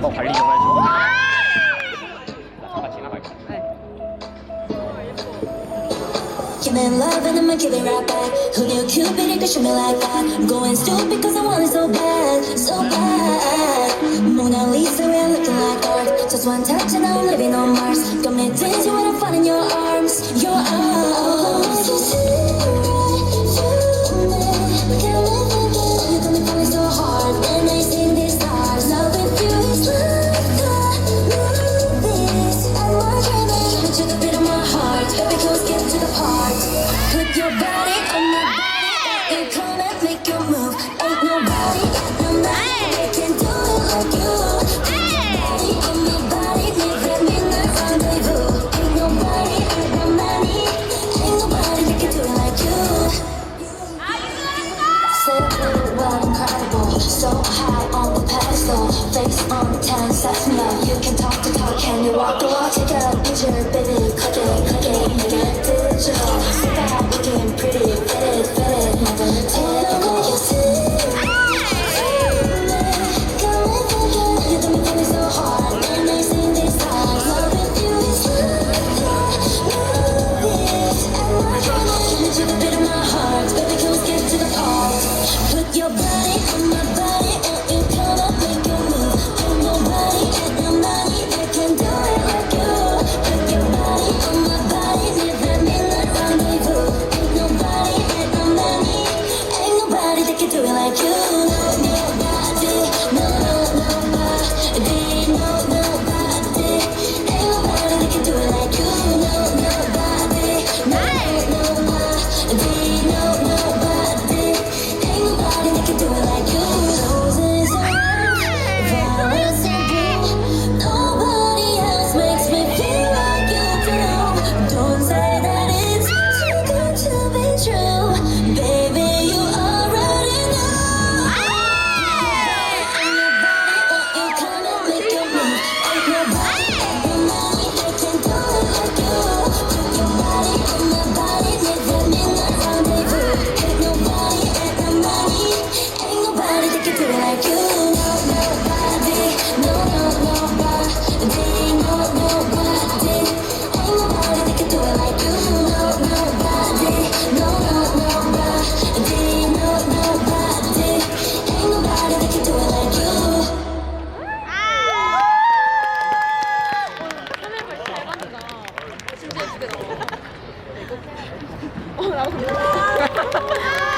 어 love and I'ma give it right back. Who knew Cupid could shoot me like that? I'm going stupid cause I want it so bad So bad. Mona Lisa, we're looking like art. Just one touch and I'm living on Mars. Got me dizzy when I'm so high on the pedestal, face on the 后来我